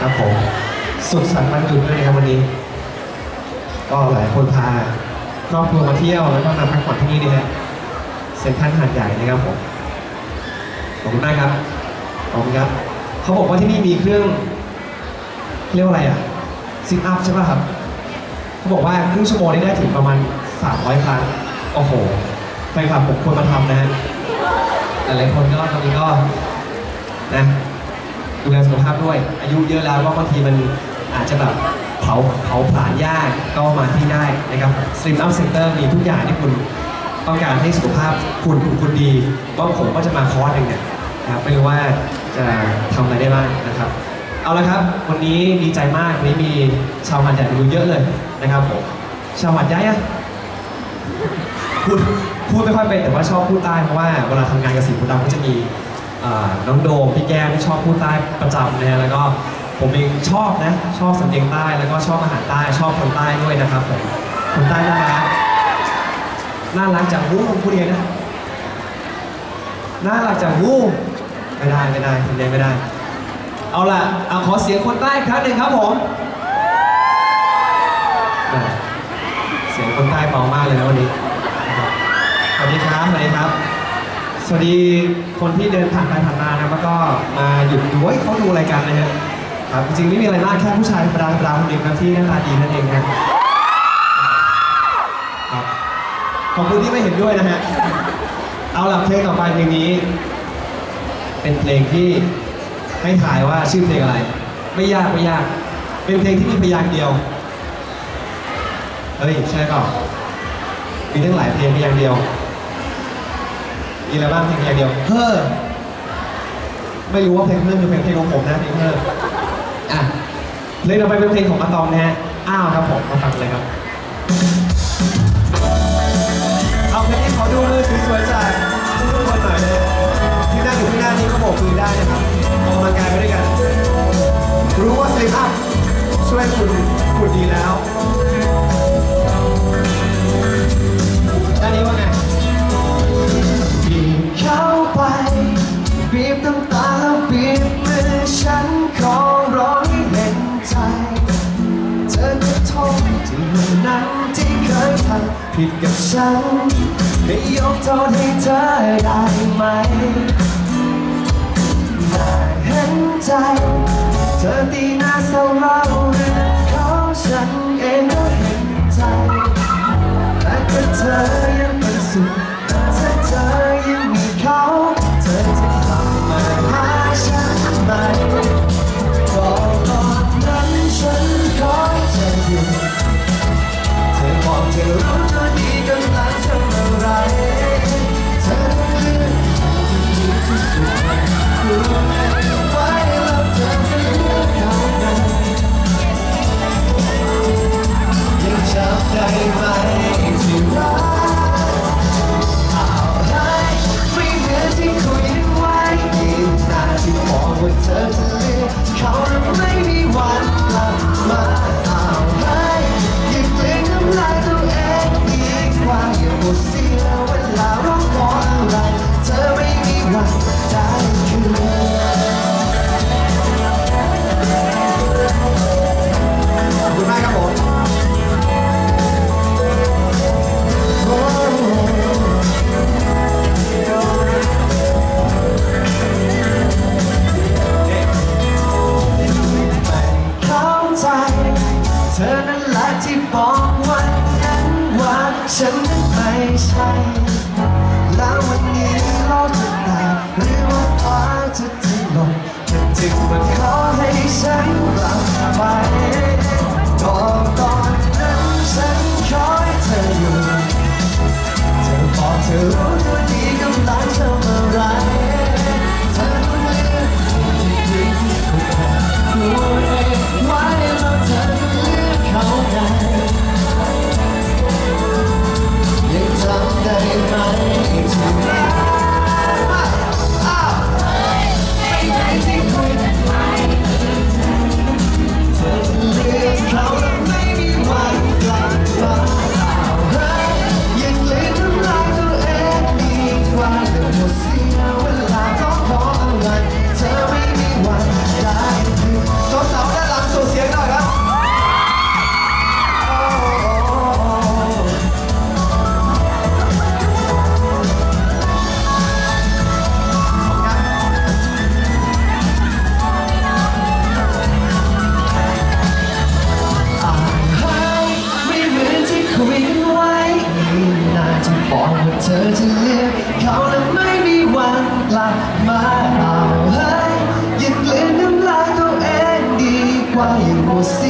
ครับผม สุขสันต์วันหยุดด้วยนะครับวันนี้ ก็หลายคนพาครอบครัวมาเที่ยวแล้วก็มาพักผ่อนที่นี่นะฮะเซ็นทรัลหาดใหญ่นะครับผมขอบคุณมากครับขอบคุณครับ เขาบอกว่าที่นี่มีเครื่องเรียกว่าอะไรอะซิทอัพใช่ป่ะครับ เขาบอกว่าครึ่งชั่วโมงนี้ได้ถึงประมาณ 300 ครั้ง โอ้โหแฟนคลับผมควรมาทำนะฮะหลายๆคนก็ตอนนี้ก็นะ ดูแลสุขภาพด้วย อายุเยอะแล้วก็บางทีมันอาจจะแบบเผาเผาผลาญยากก็มาที่ได้นะครับ Slim Up Center มีทุกอย่างที่คุณต้องการให้สุขภาพคุณคุณคณดีก็ผมก็จะมาคอร์สหนึ่งเนี่ยนะครับไม่รู้ว่าจะทำอะไรได้บ้างนะครับ เอาละครับวันนี้ดีใจมากวันนี้มีชาวหัดใหญ่ดูเยอะเลยนะครับผมชาวหัดใหญ่อะพูดพูดไม่ค่อยเป็นแต่ว่าชอบพูดใต้เพราะว่าเวลาทำงานกับสีพูดดำก็จะมี น้องโดมพี่แก้มที่ชอบพูดใต้ประจำนะฮะแล้วก็ผมเองชอบนะชอบสำเนียงใต้แล้วก็ชอบอาหารใต้ชอบคนใต้ด้วยนะครับผมคนใต้น่ารักน่ารักจังวู้พูดยังไงนะน่ารักจังวู้ไม่ได้ไม่ได้ทำเนียงไม่ได้ เอาล่ะเอาขอเสียงคนใต้ครั้งหนึ่งครับผมเสียงคนใต้เบามากเลยนะวันนี้สวัสดีครับสวัสดีครับ วัสดีคนที่เดินผ่านไปผ่านมานะแล้วก็มาหยุดดูว่าเขาดูรายการนะฮะครับจริงไม่มีอะไรมากแค่ผู้ชายธรรมดาธรรมดาคนหนึ่งนะที่หน้าตาดีนั่นเองนะครับขอบคุณที่ไม่เห็นด้วยนะฮะเอาหล่ะเพลงต่อไปเพลงนี้ เป็นเพลงที่ให้ถ่ายว่าชื่อเพลงอะไร ไม่ยากไม่ยาก เป็นเพลงที่มีพยางค์เดียวเฮ้ยใช่เปล่ามีทั้งหลายเพลงพียงค์เดียว มีอะไรบ้างเพลงเพียงเดียวเฮ้อไม่รู้ว่าเพลงเฮ้อคือเพลงเพลงของผมนะเพลงเฮ้ออะเพลงต่อไปเป็นเพลงของอาตอมนะฮะอ้าวครับผมมาฟังเลยครับ เอาเพลงนี้ขอดูมือสวยๆจากทุกคนหน่อยนะที่นั่งอยู่ที่หน้านี้ก็โบกมือได้นะครับออกกำลังกายไปด้วยกัน รู้ว่าสลิปอัพช่วยคุณคุณดีแล้ว ผิดกับฉัน ให้ยกโทษให้เธอได้ไหมน่าเห็นใจ เธอตีหน้าเศร้าเล่าเรื่องเขาฉันเองก็เห็นใจ แต่ก็เธอยังเป็นสุข ไม่ใช่ แล้ววันนี้โลกจะแตกหรือว่าฟ้าจะถล่มจะถึงมาขอให้ฉันกลับไป ธอจะเรียกเขาและไม่มีวันกลับมาเอาให้ยอย่รียนน้ำลายตัวเองดีกว่าอยู่สิ